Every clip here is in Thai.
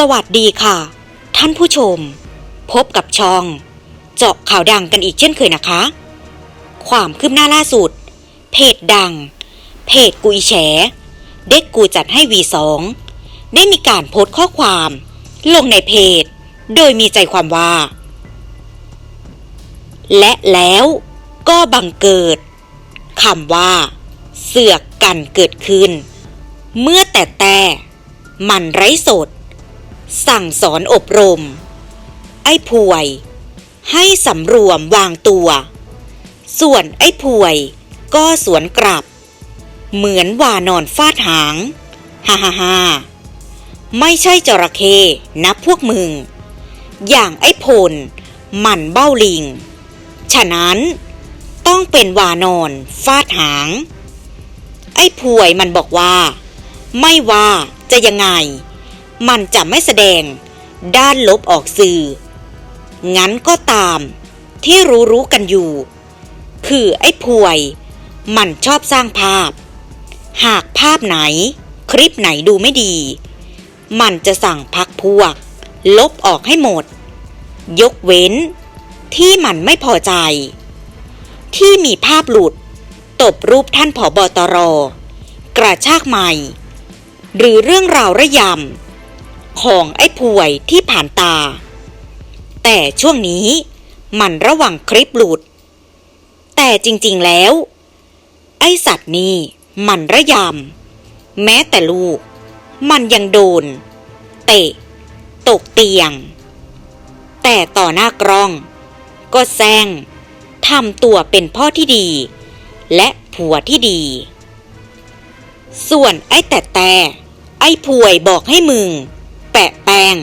สวัสดีค่ะ ท่านผู้ชม พบกับช่อง เจาะข่าวดังกันอีกเช่นเคยนะคะ ความคืบหน้าล่าสุด เพจดัง เพจกุยแฉ เด็กกูจัดให้ V2 ได้มีการโพสต์ข้อความ ลงในเพจ โดยมีใจความว่า และแล้วก็บังเกิดคำว่า เสือกกันเกิดขึ้น เมื่อแต่แต่มันไร้สด สั่งสอนอบรม ไอ้ป่วย ให้สำรวมวางตัว ส่วนไอ้ป่วย ก็สวนกลับ เหมือนว่านอนฟาดหางฮ่าฮ่าฮ่าไม่ใช่จระเข้นะพวกมึง อย่างไอ้พลมันเบ้าลิง ฉะนั้นต้องเป็นวานอนฟาดหาง ไอ้ป่วยมันบอกว่า ไม่ว่าจะยังไง มันจะไม่แสดง ด้านลบออกสื่อ งั้นก็ตาม ที่รู้รู้กันอยู่ คือไอ้ป่วย มันชอบสร้างภาพ หากภาพไหน คลิปไหนดูไม่ดี มันจะสั่งพักพวก ลบออกให้หมด ยกเว้น ที่มันไม่พอใจ ที่มีภาพหลุด ตบรูปท่านผอบอตรกระชากใหม่ หรือเรื่องราวระยำ ของไอ้ป่วยที่ผ่านตา แต่ช่วงนี้มันระวังคลิปหลุด แต่จริงๆแล้ว ไอ้สัตว์นี่มันระยำแม้แต่ลูก มันยังโดน เตะ ตกเตียง แต่ต่อหน้ากล้อง ก็แซงทำตัวเป็นพ่อที่ดี และผัวที่ดี ส่วนไอ้แต่แต่ ไอ้ป่วยบอกให้มึง แปะแป้ง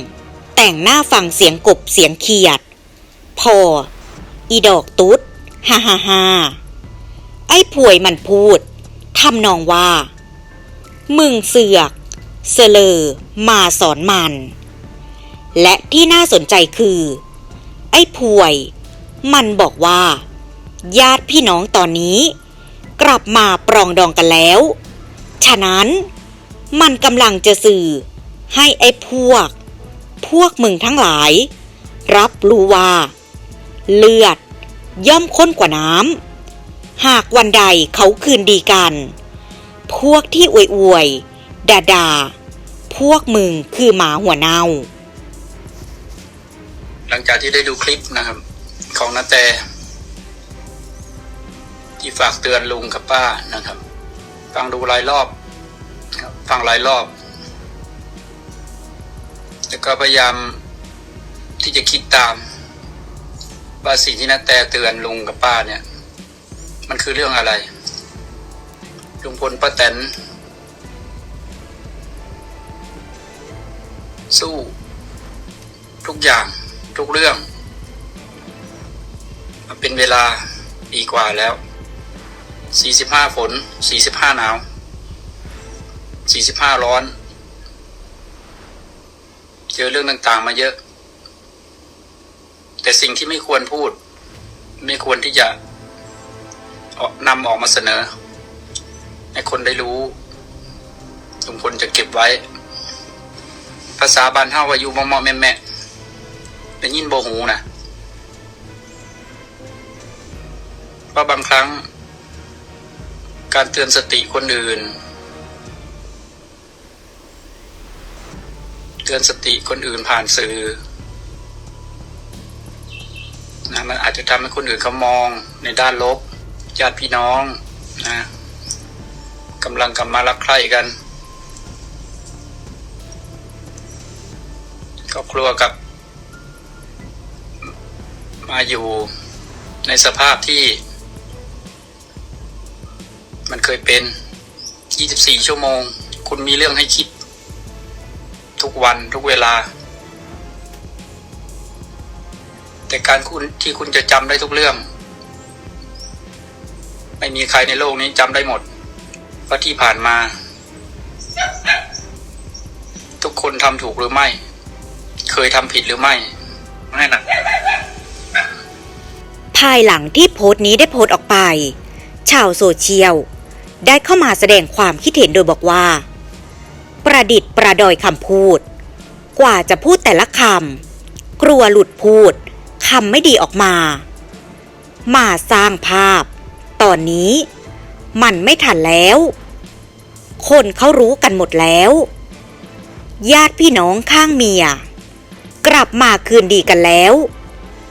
แต่งหน้าฟังเสียงกบเสียงเขียด พอ อีดอกตุ๊ดฮ่าฮ่าฮ่าไอ้ป่วยมันพูดทำนองว่า มึงเสือก เสลอมาสอนมัน และที่น่าสนใจคือ ไอ้ป่วย มันบอกว่า ญาติพี่น้องตอนนี้ กลับมาปรองดองกันแล้ว ฉะนั้นมันกำลังจะสื่อ ให้ไอ้พวก พวกมึงทั้งหลาย รับรู้ว่า เลือดย่อมข้นกว่าน้ำ หากวันใดเขาคืนดีกัน พวกที่อวยอวยด่าดาพวกมึงคือหมาหัวเน่า หลังจากที่ได้ดูคลิปนะครับ ของนาแต ที่ฝากเตือนลุงกับป้านะครับ ฟังดูหลายรอบ ฟังหลายรอบ แล้วก็พยายามที่จะคิดตาม ว่าสิ่งที่นาแต่เตือนลุงกับป้าเนี่ย มันคือเรื่องอะไร ลุงพลป้าแตนสู้ ทุกอย่างทุกเรื่องมาเป็นเวลาปีกว่าแล้ว 45 ฝน 45 หนาว 45 ร้อน เจอเรื่องต่างๆ มาเยอะ แต่สิ่งที่ไม่ควรพูด ไม่ควรที่จะนำออกมาเสนอ ให้คนได้รู้ลุงพลจะเก็บไว้ ภาษาบานเฮาวายู่มอมๆแม่แม่ๆได้ยินโบหูนะเพราะบางครั้ง การเตือนสติคนอื่น เตือนสติคนอื่นผ่านสื่อนะมันอาจจะทำให้คนอื่นเขามองในด้านลบญาติพี่น้องนะกำลังกำมารักใคร่กันครอบครัวกับ มาอยู่ในสภาพที่ มันเคยเป็น 24 ชั่วโมง คุณมีเรื่องให้คิด ทุกวันทุกเวลา แต่การคุณที่คุณจะจำได้ทุกเรื่อง ไม่มีใครในโลกนี้จำได้หมดเพราะที่ผ่านมา ทุกคนทำถูกหรือไม่ เคยทำผิดหรือไม่ไม่นะภายหลังที่โพสต์นี้ได้โพสต์ออกไป ชาวโซเชียลได้เข้ามาแสดงความคิดเห็นโดยบอกว่า ประดิษฐ์ประดอยคำพูด กว่าจะพูดแต่ละคำกลัวหลุดพูดคำไม่ดีออกมา มาสร้างภาพ ตอนนี้ มันไม่ทันแล้ว คนเขารู้กันหมดแล้ว ญาติพี่น้องข้างเมีย กลับมาคืนดีกันแล้ว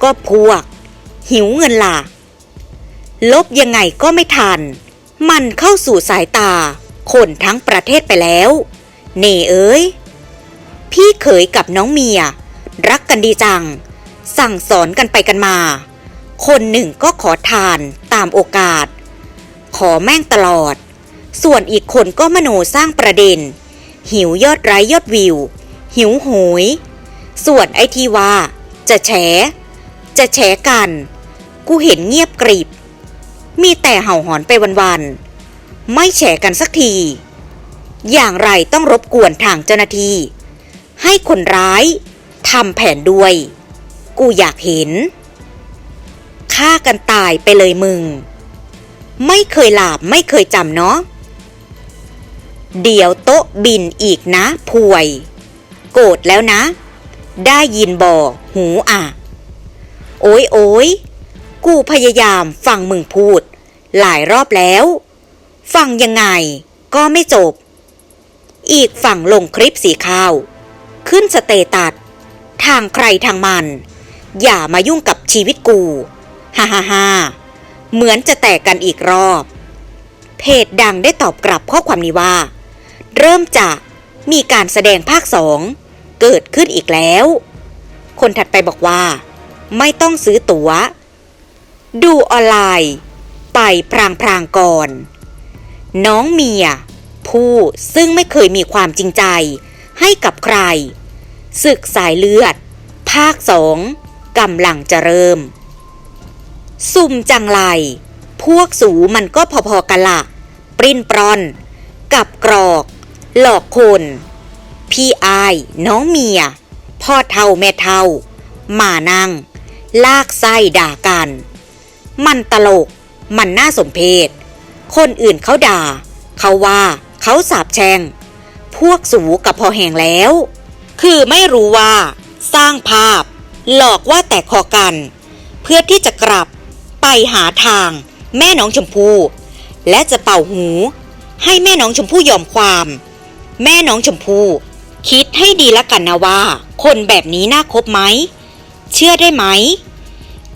ก็พวก หิวเงินล่ะ ลบยังไงก็ไม่ทัน มันเข้าสู่สายตาคนทั้งประเทศไปแล้ว เน่เอ้ย พี่เขยกับน้องเมีย รักกันดีจัง สั่งสอนกันไปกันมา คนหนึ่งก็ขอทานตามโอกาส ขอแม่งตลอด ส่วนอีกคนก็มโนสร้างประเด็น หิวยอดไร้ยอดวิว หิวโหย ส่วนไอทีว่า จะแฉ จะแฉกัน กูเห็นเงียบกริบ มีแต่เห่าหอนไปวันๆไม่แฉกันสักที อย่างไรต้องรบกวนทางเจ้าหน้าที่ ให้คนร้ายทำแผนด้วย กูอยากเห็นฆ่ากันตายไปเลยมึง ไม่เคยหลาบไม่เคยจำเนาะเดี๋ยวโต๊ะบินอีกนะพวย โกรธแล้วนะ ได้ยินบ่หูอะ โอ้ยโอ้ยกูพยายามฟังมึงพูด หลายรอบแล้ว ฟังยังไงก็ไม่จบ อีกฝั่งลงคลิปสีขาว ขึ้นสเตตัสทางใครทางมัน อย่ามายุ่งกับชีวิตกู ฮ่าฮ่าฮ่าเหมือนจะแตกกันอีกรอบ เพจดังได้ตอบกลับข้อความนี้ว่า เริ่มจากมีการแสดงภาคสองเกิดขึ้นอีกแล้ว คนถัดไปบอกว่า ไม่ต้องซื้อตัว๋ว ดูออนไลน์ ไปพรางพรางๆก่อน น้องเมีย ผู้ซึ่งไม่เคยมีความจริงใจ ให้กับใคร ศึกสายเลือด ภาคสองกำลังจะเริ่มซุ่มจังไร พวกสูมันก็พอๆกันละปริ้นปรอน กับกรอก หลอกคน พี่อายน้องเมีย พ่อเท่าแม่เท่ามานั่ง ลากไส้ด่ากัน มันตลก มันน่าสมเพชคนอื่นเขาด่า เขาว่า เขาสาบแช่ง พวกสูกับพอแหงแล้ว คือไม่รู้ว่า สร้างภาพ หลอกว่าแตกคอกัน เพื่อที่จะกลับไปหาทาง แม่น้องชมพู่และจะเป่าหู ให้แม่น้องชมพู่ยอมความ แม่น้องชมพู่คิดให้ดีละกันนะว่า คนแบบนี้น่าคบไหม เชื่อได้ไหม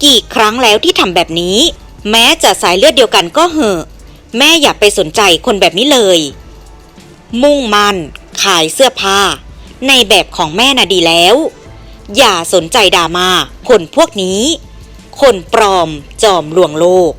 กี่ครั้งแล้วที่ทำแบบนี้ แม้จะสายเลือดเดียวกันก็เหอะ แม่อย่าไปสนใจคนแบบนี้เลย มุ่งมันขายเสื้อผ้า ในแบบของแม่น่ะดีแล้ว อย่าสนใจดราม่าคนพวกนี้ คนปลอมจอมลวงโลก